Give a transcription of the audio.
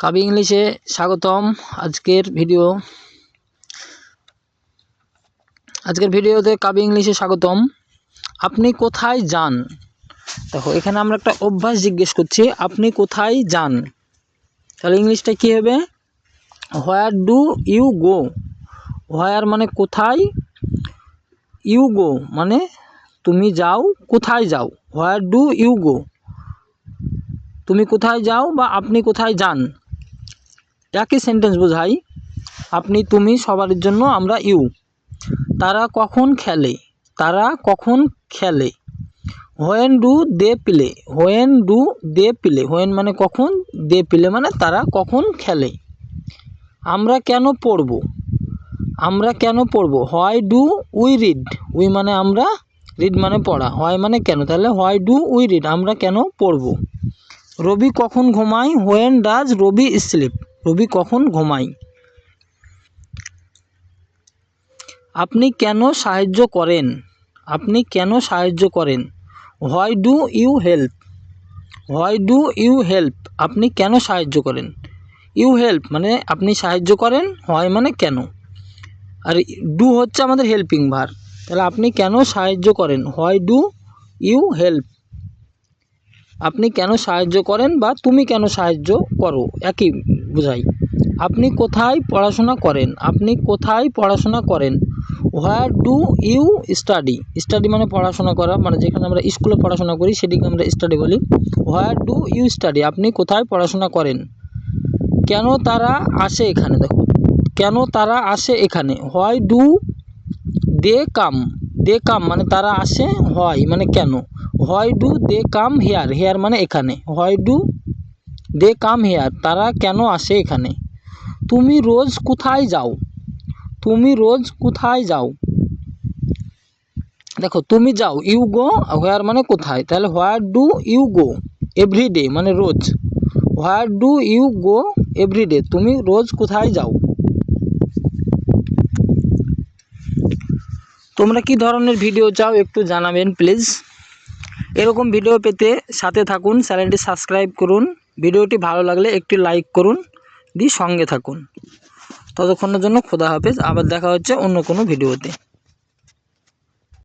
কাবি ইংলিশে স্বাগতম আজকের ভিডিও। আজকের ভিডিওতে কাবি ইংলিশে স্বাগতম। আপনি কোথায় যান? দেখো, এখানে আমরা একটা অভ্যাস জিজ্ঞেস করছি, আপনি কোথায় যান? তাহলে ইংলিশটা কী হবে? Where do you go where মানে কোথায়? ইউ গো মানে তুমি যাও, কোথায় যাও? হোয়ার ডু ইউ গো তুমি কোথায় যাও বা আপনি কোথায় যান? একই সেন্টেন্স বোঝাই, আপনি, তুমি, সবার জন্য আমরা ইউ তারা কখন খেলে? তারা কখন খেলে? When do they play when do they play when মানে কখন? দে প্লে মানে তারা কখন খেলে? আমরা কেন পড়ব? আমরা কেন পড়ব? Why do we read we মানে আমরা রিড মানে পড়া। হয় মানে কেন? তাহলে হোয়াই ডু উই রিড আমরা কেন পড়ব? রবি কখন ঘুমায়? When does Rabi sleep Rabi কখন ঘুমায়? আপনি কেন সাহায্য করেন? আপনি কেন সাহায্য করেন? Why do you help? Why do you help? আপনি কেন সাহায্য করেন? ইউ হেল্প মানে আপনি সাহায্য করেন হয় মানে কেন? আর ডু হচ্ছে আমাদের হেল্পিং ভার। তাহলে আপনি কেন সাহায্য করেন? Why do you help? আপনি কেন সাহায্য করেন বা তুমি কেন সাহায্য করো? একই বোঝাই। আপনি কোথায় পড়াশোনা করেন? আপনি কোথায় পড়াশোনা করেন? Where do you study study মানে পড়াশোনা করা মানে যেখানে আমরা স্কুলে পড়াশোনা করি, সেটিকে আমরা স্টাডি বলি। হোয়ার ডু ইউ স্টাডি আপনি কোথায় পড়াশোনা করেন? কেন তারা আসে এখানে? দেখো, কেন তারা আসে এখানে? হোয়াই ডু দে কাম দে কাম মানে তারা আসে, হয় মানে কেন? Why do they come here here মানে এখানে। Why do they come here, তারা কেন আসে এখানে? তুমি রোজ কোথায় যাও? তুমি রোজ কোথায় যাও? দেখো, তুমি যাও, ইউ গো, হোয়ার মানে কোথায়? তাহলে where do you go everyday মানে রোজ। Where do you go everyday, তুমি রোজ কোথায় যাও? তোমরা কি ধরনের ভিডিও চাও একটু জানাবেন প্লিজ এরকম ভিডিও পেতে সাথে থাকুন, চ্যানেলটি সাবস্ক্রাইব করুন ভিডিওটি ভালো লাগলে একটি লাইক করুন, দিয়ে সঙ্গে থাকুন। ততক্ষণের জন্য খোদা হাফেজ, আবার দেখা হচ্ছে অন্য কোনো ভিডিওতে